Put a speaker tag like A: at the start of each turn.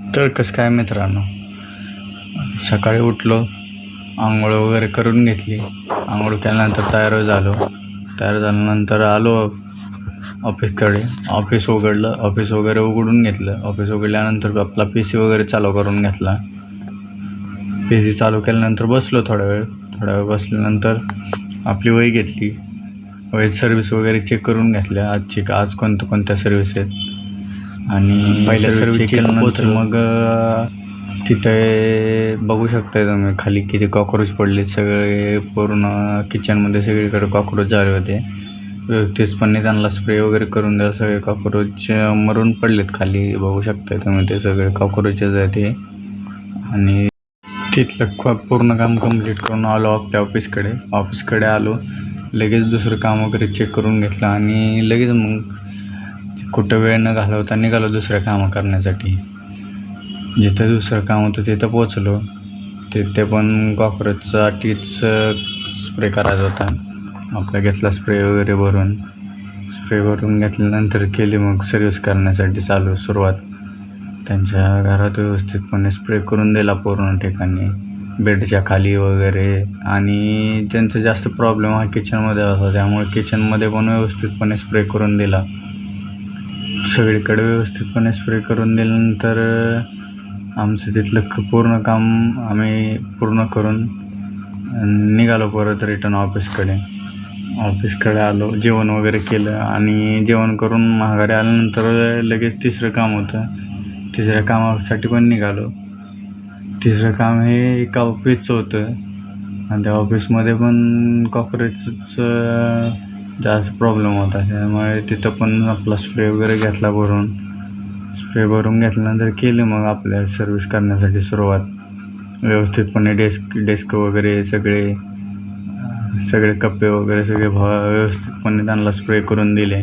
A: तर कसं काय मित्रांनो? सकाळी उठलो आंघोळ वगैरे करून घेतली. आंघोळ केल्यानंतर तयार झालो. तयार झाल्यानंतर आलो ऑफिसकडे. ऑफिस उघडलं. ऑफिस वगैरे उघडून घेतलं. ऑफिस उघडल्यानंतर आपला पी सी वगैरे चालू करून घेतला. पी सी चालू केल्यानंतर बसलो थोडा वेळ. थोडा वेळ बसल्यानंतर आपली वही घेतली. वही सर्विस वगैरे चेक करून घेतल्या. आजची का आज कोणत्या कोणत्या सर्व्हिस आहेत? आणि पहिल्या सर्व्हिस केल्यानंतर मग तिथे बघू शकताय तुम्ही खाली किती कॉक्रोच पडले सगळे पूर्ण किचनमध्ये सगळीकडे कॉक्रोच झाले होते. व्यवस्थितपणे त्यांना स्प्रे वगैरे करून द्या सगळे कॉक्रोच मरून पडलेत खाली. बघू शकताय तुम्ही ते सगळे कॉक्रोचेस आहेत ते. आणि तिथलं पूर्ण काम कंप्लीट करून आलो आपल्या ऑफिसकडे ऑफिसकडे आलो. लगेच दुसरं काम वगैरे चेक करून घेतलं आणि लगेच मग कुठं वेळ न घालवता निघालो दुसऱ्या कामं करण्यासाठी. जिथं दुसरं काम होतं तिथं पोचलो तिथे पण कॉक्रोचसाठीच स्प्रे करायचा होता. आपला घेतला स्प्रे वगैरे भरून. स्प्रे भरून घेतल्यानंतर केली मग सर्व्हिस करण्यासाठी चालू सुरुवात. त्यांच्या घरात व्यवस्थितपणे स्प्रे करून दिला पूर्ण ठिकाणी. बेडच्या खाली वगैरे. आणि त्यांचा जास्त प्रॉब्लेम हा किचनमध्ये होता. त्यामुळे किचनमध्ये पण व्यवस्थितपणे स्प्रे करून दिला. सगळीकडे व्यवस्थितपणे स्प्रे करून दिल्यानंतर आमचं तिथलं क- पूर्ण काम आम्ही पूर्ण करून निघालो परत रिटर्न ऑफिसकडे ऑफिसकडे आलो जेवण वगैरे केलं आणि जेवण करून माघारी आल्यानंतर लगेच तिसरं काम होतं. तिसऱ्या कामासाठी पण निघालो. तिसरं काम हे एका ऑफिसचं होतं. आणि त्या ऑफिसमध्ये पण कॉक्रोचचं जास्त प्रॉब्लेम होता त्यामुळे तिथं पण आपला स्प्रे वगैरे घेतला भरून. स्प्रे भरून घेतल्यानंतर केली मग आपल्या सर्व्हिस करण्यासाठी सुरुवात. व्यवस्थितपणे डेस्क डेस्क वगैरे सगळे सगळे कप्पे वगैरे सगळे भ व्यवस्थितपणे त्यांना स्प्रे करून दिले.